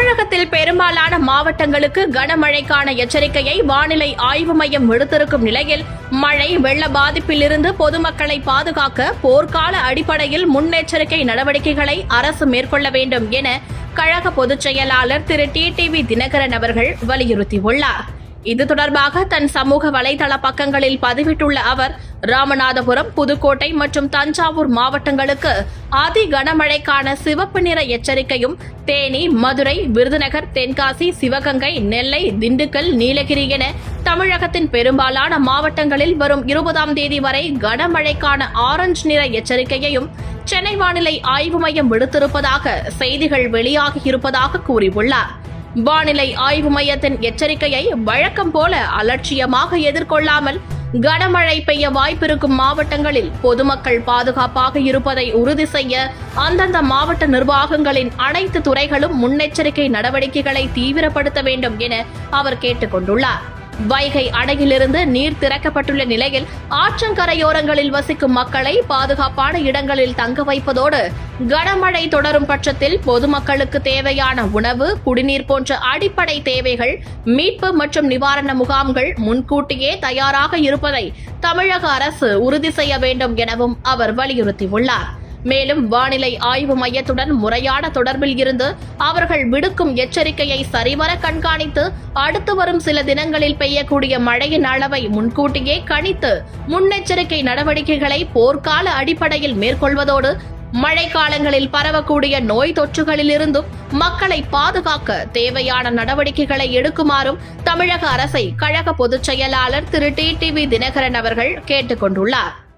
தமிழகத்தில் பெரும்பாலான மாவட்டங்களுக்கு கனமழைக்கான எச்சரிக்கையை வானிலை ஆய்வு மையம் விடுத்திருக்கும் நிலையில் மழை வெள்ள பாதிப்பிலிருந்து பொதுமக்களை பாதுகாக்க போர்க்கால அடிப்படையில் முன்னெச்சரிக்கை நடவடிக்கைகளை அரசு மேற்கொள்ள வேண்டும் என கழக பொதுச் செயலாளர் திரு. டி. டிவி தினகரன் அவர்கள் வலியுறுத்தியுள்ளார். இது தொடர்பாக தன் சமூக வலைதள பக்கங்களில் பதிவிட்டுள்ள அவர் ராமநாதபுரம் புதுக்கோட்டை மற்றும் தஞ்சாவூர் மாவட்டங்களுக்கு அதி கனமழைக்கான சிவப்பு நிற எச்சரிக்கையும் தேனி மதுரை விருதுநகர் தென்காசி சிவகங்கை நெல்லை திண்டுக்கல் நீலகிரி என தமிழகத்தின் பெரும்பாலான மாவட்டங்களில் வரும் இருபதாம் தேதி வரை கனமழைக்கான ஆரஞ்சு நிற எச்சரிக்கையையும் சென்னை வானிலை ஆய்வு மையம் விடுத்திருப்பதாக செய்திகள் வெளியாகியிருப்பதாக கூறியுள்ளார். வானிலை ஆய்வு மையத்தின் எச்சரிக்கையை வழக்கம் போல அலட்சியமாக எதிர்கொள்ளாமல் கனமழை பெய்ய வாய்ப்பிருக்கும் மாவட்டங்களில் பொதுமக்கள் பாதுகாப்பாக இருப்பதை உறுதி செய்ய அந்தந்த மாவட்ட நிர்வாகங்களின் அனைத்து துறைகளும் முன்னெச்சரிக்கை நடவடிக்கைகளை தீவிரப்படுத்த வேண்டும் என அவர் கேட்டுக் கொண்டுள்ளார் வைகை அணையிலிருந்து நீர் திறக்கப்பட்டுள்ள நிலையில் ஆற்றங்கரையோரங்களில் வசிக்கும் மக்களை பாதுகாப்பான இடங்களில் தங்க வைப்பதோடு கனமழை தொடரும் பட்சத்தில் பொதுமக்களுக்கு தேவையான உணவு குடிநீர் போன்ற அடிப்படை தேவைகள் மீட்பு மற்றும் நிவாரண முகாம்கள் முன்கூட்டியே தயாராக இருப்பதை தமிழக அரசு உறுதி செய்ய வேண்டும் எனவும் அவர் வலியுறுத்தியுள்ளார். மேலும் வானிலை ஆய்வு மையத்துடன் முறையான தொடர்பில் இருந்து அவர்கள் விடுக்கும் எச்சரிக்கையை சரிவர கண்காணித்து அடுத்து வரும் சில தினங்களில் பெய்யக்கூடிய மழையின் அளவை முன்கூட்டியே கணித்து முன்னெச்சரிக்கை நடவடிக்கைகளை போர்க்கால அடிப்படையில் மேற்கொள்வதோடு மழைக்காலங்களில் பரவக்கூடிய நோய் தொற்றுகளிலிருந்தும் மக்களை பாதுகாக்க தேவையான நடவடிக்கைகளை எடுக்குமாறும் தமிழக அரசை கழக பொதுச் செயலாளர் திரு டி டிவி தினகரன் அவர்கள் கேட்டுக்கொண்டுள்ளார்.